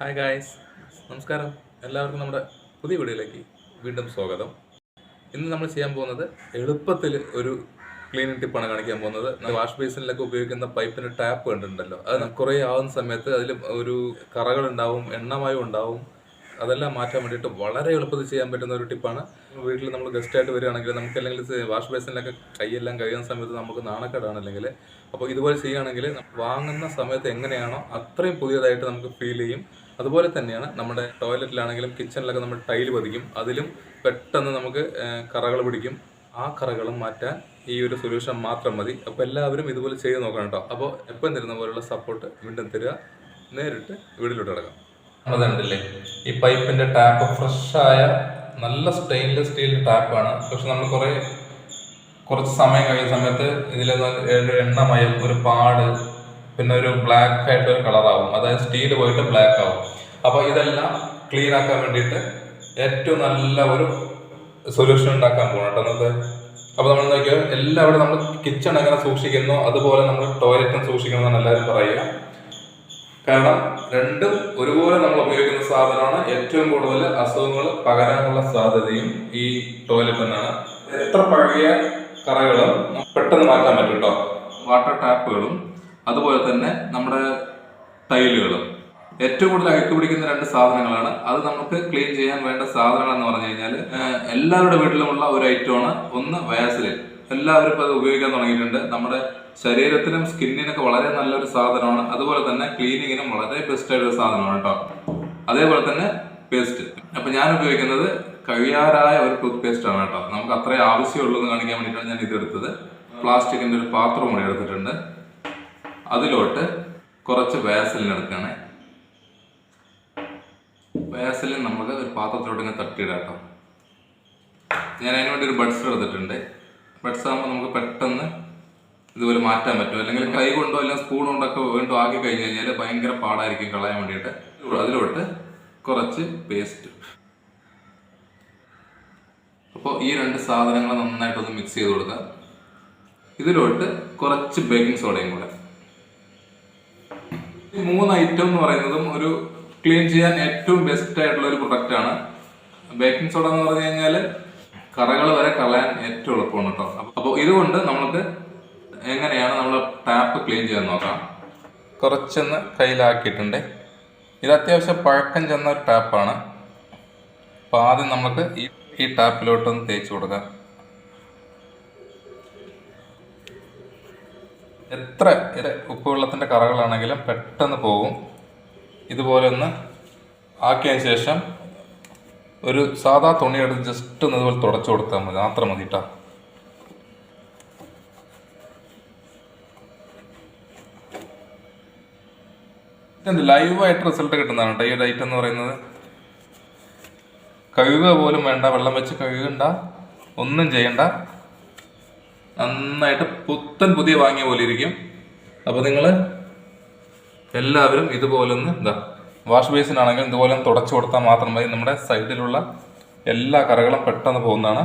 Hi guys നമസ്കാരം. എല്ലാവർക്കും നമ്മുടെ പുതിയ വീഡിയോയിലേക്ക് വീണ്ടും സ്വാഗതം. ഇന്ന് നമ്മൾ ചെയ്യാൻ പോകുന്നത് എളുപ്പത്തിൽ ഒരു ക്ലീനിങ് ടിപ്പാണ് കാണിക്കാൻ പോകുന്നത്. വാഷ് ബേസിനിലൊക്കെ ഉപയോഗിക്കുന്ന പൈപ്പിന് ടാപ്പ് കണ്ടിട്ടുണ്ടല്ലോ. അത് കുറേ ആവുന്ന സമയത്ത് അതിൽ ഒരു കറകളുണ്ടാവും എണ്ണമയം ഉണ്ടാവും. അതെല്ലാം മാറ്റാൻ വേണ്ടിയിട്ട് വളരെ എളുപ്പത്തിൽ ചെയ്യാൻ പറ്റുന്ന ഒരു ടിപ്പാണ് വീട്ടിൽ നമ്മൾ ഗസ്റ്റ് ആയിട്ട് വരികയാണെങ്കിൽ നമുക്ക് അല്ലെങ്കിൽ വാഷ് ബേസിനിലൊക്കെ കൈയെല്ലാം കഴിയുന്ന സമയത്ത് നമുക്ക് നാണക്കേടാണ് അല്ലെങ്കിൽ. അപ്പോൾ ഇതുപോലെ ചെയ്യുകയാണെങ്കിൽ വാങ്ങുന്ന സമയത്ത് എങ്ങനെയാണോ അത്രയും പുതിയതായിട്ട് നമുക്ക് ഫീൽ ചെയ്യും. അതുപോലെ തന്നെയാണ് നമ്മുടെ ടോയ്ലറ്റിലാണെങ്കിലും കിച്ചണിലൊക്കെ നമ്മൾ ടൈൽ പതിക്കും. അതിലും പെട്ടെന്ന് നമുക്ക് കറകൾ പിടിക്കും. ആ കറകളും മാറ്റാൻ ഈ ഒരു സൊല്യൂഷൻ മാത്രം മതി. അപ്പോൾ എല്ലാവരും ഇതുപോലെ ചെയ്ത് നോക്കണം കേട്ടോ. അപ്പോൾ എപ്പം തരുന്ന പോലുള്ള സപ്പോർട്ട് വീണ്ടും തരിക. നേരിട്ട് വീട്ടിലോട്ട് കിടക്കാം. അതുണ്ടല്ലേ ഈ പൈപ്പിന്റെ ടാപ്പ് ഫ്രഷായ നല്ല സ്റ്റെയിൻലെസ് സ്റ്റീലിന്റെ ടാപ്പാണ് പക്ഷെ നമ്മൾ കുറേ കുറച്ച് സമയം കഴിയുന്ന സമയത്ത് ഇതിൽ എണ്ണമയം ഒരു പാട് പിന്നെ ഒരു ബ്ലാക്ക് ആയിട്ട് ഒരു കളറാവും അതായത് സ്റ്റീൽ പോയിട്ട് ബ്ലാക്ക് ആവും. അപ്പോൾ ഇതെല്ലാം ക്ലീൻ ആക്കാൻ വേണ്ടിയിട്ട് ഏറ്റവും നല്ല ഒരു സൊല്യൂഷൻ ഉണ്ടാക്കാൻ പോകണം നമുക്ക്. അപ്പോൾ നമ്മൾ നോക്കിയാൽ എല്ലാവരും നമ്മൾ കിച്ചൺ എങ്ങനെ സൂക്ഷിക്കുന്നു അതുപോലെ നമ്മൾ ടോയ്ലറ്റും സൂക്ഷിക്കണം എന്നാണ് എല്ലാവരും പറയുക. കാരണം രണ്ടും ഒരുപോലെ നമ്മൾ ഉപയോഗിക്കുന്ന സാധനമാണ്. ഏറ്റവും കൂടുതൽ അസുഖങ്ങൾ പകരാനുള്ള സാധ്യതയും ഈ ടോയ്ലറ്റ് തന്നെയാണ്. എത്ര പഴകിയ കറകളും പെട്ടെന്ന് മാറ്റാൻ പറ്റും കേട്ടോ വാട്ടർ ടാപ്പുകളും അതുപോലെ തന്നെ നമ്മുടെ ടൈലുകളും. ഏറ്റവും കൂടുതൽ അഴുക്ക് പിടിക്കുന്ന രണ്ട് സാധനങ്ങളാണ്. അത് നമുക്ക് ക്ലീൻ ചെയ്യാൻ വേണ്ട സാധനങ്ങൾ എന്ന് പറഞ്ഞു കഴിഞ്ഞാൽ എല്ലാവരുടെ വീട്ടിലുമുള്ള ഒരു ഐറ്റമാണ് ഒന്ന് വാസലിൻ എല്ലാവരും ഇപ്പോൾ അത് ഉപയോഗിക്കാൻ തുടങ്ങിയിട്ടുണ്ട്. നമ്മുടെ ശരീരത്തിനും സ്കിന്നിനൊക്കെ വളരെ നല്ലൊരു സാധനമാണ്. അതുപോലെ തന്നെ ക്ലീനിങ്ങിനും വളരെ ബെസ്റ്റ് ആയിട്ടൊരു സാധനമാണ് കേട്ടോ. അതേപോലെ തന്നെ പേസ്റ്റ് അപ്പൊ ഞാൻ ഉപയോഗിക്കുന്നത് കഴിയാറായ ഒരു ടൂത്ത് പേസ്റ്റ് ആണ് കേട്ടോ. നമുക്ക് അത്രേ ആവശ്യമുള്ളൂ എന്ന് കാണിക്കാൻ വേണ്ടിയിട്ടാണ് ഞാൻ ഇതെടുത്തത്. പ്ലാസ്റ്റിക്കിന്റെ ഒരു പാത്രം കൂടി എടുത്തിട്ടുണ്ട്. അതിലോട്ട് കുറച്ച് വാസലിൻ എടുക്കുകയാണ്. വാസലിൻ നമുക്ക് ഒരു പാത്രത്തിലോട്ട് ഇങ്ങനെ തട്ടിയിടാം കേട്ടോ. ഞാൻ അതിനുവേണ്ടി ഒരു ബഡ്സ് എടുത്തിട്ടുണ്ട്. ബഡ്സ് ആകുമ്പോൾ നമുക്ക് പെട്ടെന്ന് ഇതുപോലെ മാറ്റാൻ പറ്റും. അല്ലെങ്കിൽ കൈ കൊണ്ടോ അല്ലെങ്കിൽ സ്പൂൺ കൊണ്ടൊക്കെ വീണ്ടും ആക്കി കഴിഞ്ഞ് കഴിഞ്ഞാൽ ഭയങ്കര പാടായിരിക്കും കളയാൻ വേണ്ടിയിട്ട്. അതിലോട്ട് കുറച്ച് പേസ്റ്റ് അപ്പോൾ ഈ രണ്ട് സാധനങ്ങൾ നന്നായിട്ടൊന്ന് മിക്സ് ചെയ്ത് കൊടുക്കുക ഇതിലോട്ട് കുറച്ച് ബേക്കിംഗ് സോഡയും കൂടെ. മൂന്ന് ഐറ്റം എന്ന് പറയുന്നതും ഒരു ക്ലീൻ ചെയ്യാൻ ഏറ്റവും ബെസ്റ്റ് ആയിട്ടുള്ള ഒരു പ്രൊഡക്റ്റ് ആണ്. ബേക്കിംഗ് സോഡ എന്ന് പറഞ്ഞു കഴിഞ്ഞാൽ കറകൾ വരെ കളയാൻ ഏറ്റവും എളുപ്പമാണ് കേട്ടോ. അപ്പോൾ ഇതുകൊണ്ട് നമുക്ക് എങ്ങനെയാണ് നമ്മൾ ടാപ്പ് ക്ലീൻ ചെയ്യാൻ നോക്കാം. കുറച്ചൊന്ന് കയ്യിലാക്കിയിട്ടുണ്ട്. ഇത് അത്യാവശ്യം പഴക്കം ചെന്ന ഒരു ടാപ്പാണ്. അപ്പോൾ ആദ്യം നമുക്ക് ഈ ഈ ടാപ്പിലോട്ടൊന്ന് തേച്ച് കൊടുക്കാം. എത്ര ഉപ്പുവെള്ളത്തിന്റെ കറകളാണെങ്കിലും പെട്ടെന്ന് പോകും. ഇതുപോലെ ഒന്ന് ആക്കിയതിന് ശേഷം ഒരു സാധാ തുണി എടുത്ത് ജസ്റ്റ് ഒന്ന് ഇതുപോലെ തുടച്ചു കൊടുത്താൽ മതി. മാത്രം മതി കേട്ടോ ഇതിന്റെ ലൈവായിട്ട് റിസൾട്ട് കിട്ടുന്നതാണ് കേട്ടോ ഈ ഡൈറ്റ് എന്ന് പറയുന്നത്? കഴുകുക പോലും വേണ്ട വെള്ളം വെച്ച് കഴുകണ്ട ഒന്നും ചെയ്യണ്ട. നന്നായിട്ട് പുത്തൻ പുതിയ വാങ്ങിയ പോലെ ഇരിക്കും. അപ്പോൾ നിങ്ങൾ എല്ലാവരും ഇതുപോലൊന്ന് എന്താ വാഷ് ബേസിനാണെങ്കിലും ഇതുപോലെ തുടച്ചു കൊടുത്താൽ മാത്രം മതി. നമ്മുടെ സൈഡിലുള്ള എല്ലാ കറകളും പെട്ടെന്ന് പോകുന്നതാണ്.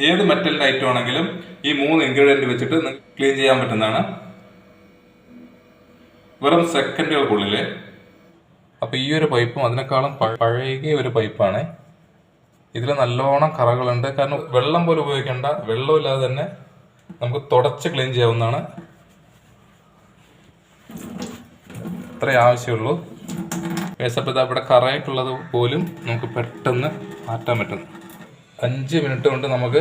ഏത് മെറ്റലിന്റെ ഐറ്റം ആണെങ്കിലും ഈ മൂന്ന് ഇൻഗ്രീഡിയന്റ് വെച്ചിട്ട് ക്ലീൻ ചെയ്യാൻ പറ്റുന്നതാണ്. വെറും സെക്കൻഡുകൾക്കുള്ളിൽ അപ്പോൾ ഈ ഒരു പൈപ്പും അതിനേക്കാളും പഴകിയ ഒരു പൈപ്പാണ്. ഇതിൽ നല്ലോണം കറകളുണ്ട്. കാരണം വെള്ളം പോലും ഉപയോഗിക്കേണ്ട. വെള്ളമില്ലാതെ തന്നെ നമുക്ക് തുടച്ച് ക്ലീൻ ചെയ്യാവുന്നതാണ്. ഇത്രേ ആവശ്യമുള്ളൂ. വേസപ്പ് അവിടെ കറയായിട്ടുള്ളത് പോലും നമുക്ക് പെട്ടെന്ന് മാറ്റാൻ പറ്റുന്നു. അഞ്ച് മിനിറ്റ് കൊണ്ട് നമുക്ക്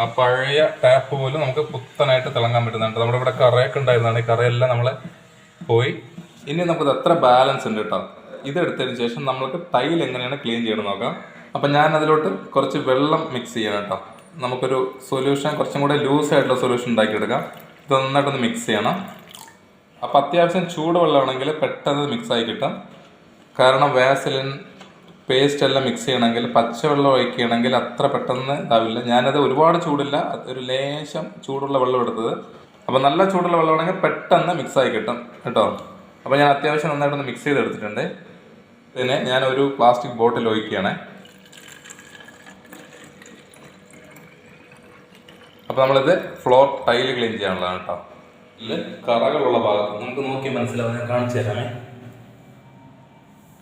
ആ പഴയ ടാപ്പ് പോലും നമുക്ക് പുത്തനായിട്ട് തിളങ്ങാൻ പറ്റുന്നുണ്ട്. നമ്മുടെ ഇവിടെ കറയൊക്കെ ഉണ്ടായിരുന്നതാണ് ഈ കറയെല്ലാം നമ്മൾ പോയി. ഇനി നമുക്കത് എത്ര ബാലൻസ് ഉണ്ട് കേട്ടോ ഇതെടുത്തതിന് ശേഷം നമ്മൾക്ക് ടൈൽ എങ്ങനെയാണ് ക്ലീൻ ചെയ്യണം നോക്കാം. അപ്പം ഞാൻ അതിലോട്ട് കുറച്ച് വെള്ളം മിക്സ് ചെയ്യണം കേട്ടോ നമുക്കൊരു സൊല്യൂഷൻ കുറച്ചും കൂടെ ലൂസ് ആയിട്ടുള്ള സൊല്യൂഷൻ ഉണ്ടാക്കിയെടുക്കാം. ഇത് നന്നായിട്ടൊന്ന് മിക്സ് ചെയ്യണം. അപ്പം അത്യാവശ്യം ചൂടുവെള്ളമാണെങ്കിൽ പെട്ടെന്ന് മിക്സ് ആയി കിട്ടും. കാരണം വാസലിൻ പേസ്റ്റ് എല്ലാം മിക്സ് ചെയ്യണമെങ്കിൽ പച്ചവെള്ളം ഒഴിക്കുകയാണെങ്കിൽ അത്ര പെട്ടെന്ന് ഇതാവില്ല. ഞാനത് ഒരുപാട് ചൂടില്ല ഒരു ലേശം ചൂടുള്ള വെള്ളം എടുത്തത്. അപ്പോൾ നല്ല ചൂടുള്ള വെള്ളമാണെങ്കിൽ പെട്ടെന്ന് മിക്സായി കിട്ടും കേട്ടോ. അപ്പോൾ ഞാൻ അത്യാവശ്യം നന്നായിട്ടൊന്ന് മിക്സ് ചെയ്തെടുത്തിട്ടുണ്ട്. പിന്നെ ഞാനൊരു പ്ലാസ്റ്റിക് ബോട്ടിൽ ഒഴിക്കുകയാണ്. അപ്പോൾ നമ്മളിത് ഫ്ലോർ ടൈൽ ക്ലീൻ ചെയ്യാനുള്ളതാണ് കേട്ടോ. ഇതിൽ കറകളുള്ള ഭാഗത്ത് നമുക്ക് നോക്കി മനസ്സിലാവും ഞാൻ കാണിച്ചു തരാമേ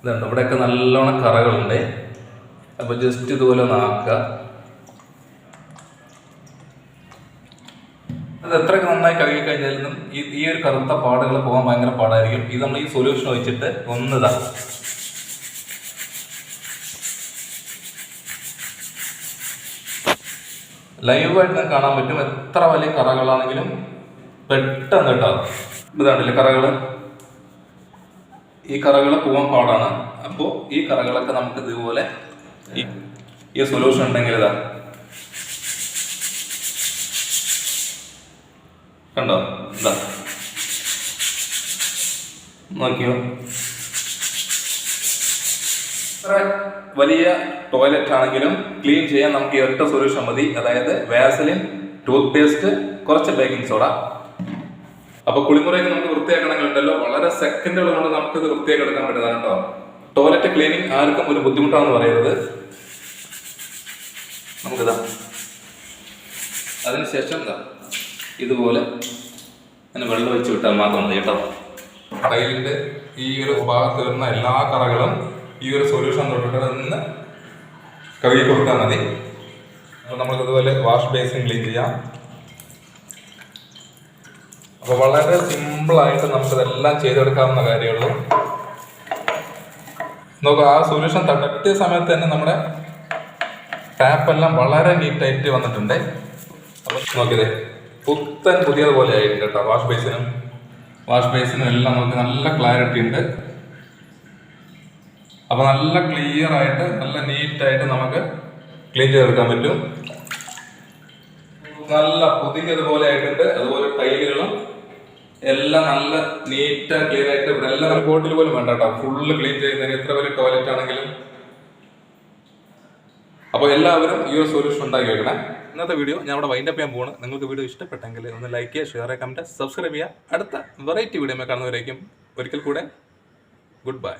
ഇതുണ്ട്. ഇവിടെയൊക്കെ നല്ലോണം കറകളുണ്ട്. അപ്പോൾ ജസ്റ്റ് ഇതുപോലെ ഒന്ന് ആക്കുക അത് എത്രയൊക്കെ നന്നായി കഴുകി കഴിഞ്ഞാലും ഈ ഈ ഒരു കറുത്ത പാടുകൾ പോകാൻ ഭയങ്കര പാടായിരിക്കും. ഇത് നമ്മൾ ഈ സൊല്യൂഷൻ ഒഴിച്ചിട്ട് ഒന്നിതാ. ലൈവായിട്ട് നിങ്ങൾക്ക് കാണാൻ പറ്റും. എത്ര വലിയ കറകളാണെങ്കിലും പെട്ടെന്ന് കേട്ടോ. ഇതാണ്ടില്ലേ കറകൾ ഈ കറകൾ പോകാൻ പാടാണ്. അപ്പോൾ ഈ കറകളൊക്കെ നമുക്ക് ഇതുപോലെ ഈ സൊല്യൂഷൻ ഉണ്ടെങ്കിൽ ഇതാ. കണ്ടോ? ഇതാ. നോക്കിയോ? വലിയ ടോയ്ലറ്റ് ആണെങ്കിലും ക്ലീൻ ചെയ്യാൻ നമുക്ക് ഒറ്റ സൊല്യൂഷൻ മതി. അതായത് വാസലിൻ ടൂത്ത് പേസ്റ്റ് കുറച്ച് ബേക്കിംഗ് സോഡ അപ്പൊ കുളിമുറയൊക്കെ നമുക്ക് വൃത്തിയാക്കണമെങ്കിൽ ഉണ്ടല്ലോ വളരെ സെക്കൻഡുകൾ കൊണ്ട് നമുക്ക് ഇത് വൃത്തിയാക്കി എടുക്കാൻ പറ്റുന്നതാണ് കേട്ടോ ടോയ്ലറ്റ് ക്ലീനിങ് ആർക്കും ഒരു ബുദ്ധിമുട്ടാണെന്ന് പറയരുത്. നമുക്കിതാ. അതിനുശേഷം ഇതാ. ഇതുപോലെ അങ്ങനെ വെള്ളം ഒഴിച്ച് വിട്ടാൽ മാത്രം മതി കേട്ടോ. ടൈലിന്റെ ഈ ഒരു ഭാഗത്ത് വരുന്ന എല്ലാ കറകളും ഈ ഒരു സൊല്യൂഷൻ തൊട്ടിട്ട് നിന്ന് കഴുകി കൊടുത്താൽ മതി. അപ്പോൾ നമുക്ക് ഇതുപോലെ വാഷ് ബേസിൻ ക്ലീൻ ചെയ്യാം. അപ്പോൾ വളരെ സിമ്പിളായിട്ട് നമുക്കിതെല്ലാം ചെയ്തെടുക്കാവുന്ന കാര്യമുള്ളൂ. നോക്കുക ആ സൊല്യൂഷൻ തട്ടിയ സമയത്ത് തന്നെ നമ്മുടെ ടാപ്പ് എല്ലാം വളരെ നീറ്റായിട്ട് വന്നിട്ടുണ്ട്. അപ്പം നോക്കിയതേ പുത്തൻ പുതിയതുപോലെ ആയിട്ടുണ്ട് കേട്ടോ വാഷ് ബേസിനും. വാഷ് ബേസിനും എല്ലാം നമുക്ക് നല്ല ക്ലാരിറ്റി ഉണ്ട്. അപ്പൊ നല്ല ക്ലിയർ ആയിട്ട് നല്ല നീറ്റായിട്ട് നമുക്ക് ക്ലീൻ ചെയ്തെടുക്കാൻ പറ്റും. നല്ല പുതിയതുപോലെ ആയിട്ടുണ്ട് അതുപോലെ ടൈലുകളും. എല്ലാം നല്ല നീറ്റ് ക്ലിയർ ആയിട്ട് ഇവിടെ എല്ലാം ബോട്ടിൽ പോലും വേണ്ട കേട്ടോ. ഫുള്ള് ക്ലീൻ ചെയ്യുന്നതിന് എത്ര വലിയ ടോയ്ലറ്റ് ആണെങ്കിലും. അപ്പോൾ എല്ലാവരും ഈ ഒരു സൊല്യൂഷൻ ഉണ്ടാക്കി വെക്കണം. ഇന്നത്തെ വീഡിയോ ഞാൻ ഇവിടെ വൈൻഡപ്പ് ചെയ്യാൻ പോവാണ്. നിങ്ങൾക്ക് വീഡിയോ ഇഷ്ടപ്പെട്ടെങ്കിൽ ഒന്ന് ലൈക്ക് ചെയ്യുക ഷെയർ ചെയ്യുക കമന്റ് സബ്സ്ക്രൈബ് ചെയ്യുക. അടുത്ത വെറൈറ്റി വീഡിയോ കാണുന്നവരേക്കും ഒരിക്കൽ കൂടെ ഗുഡ് ബൈ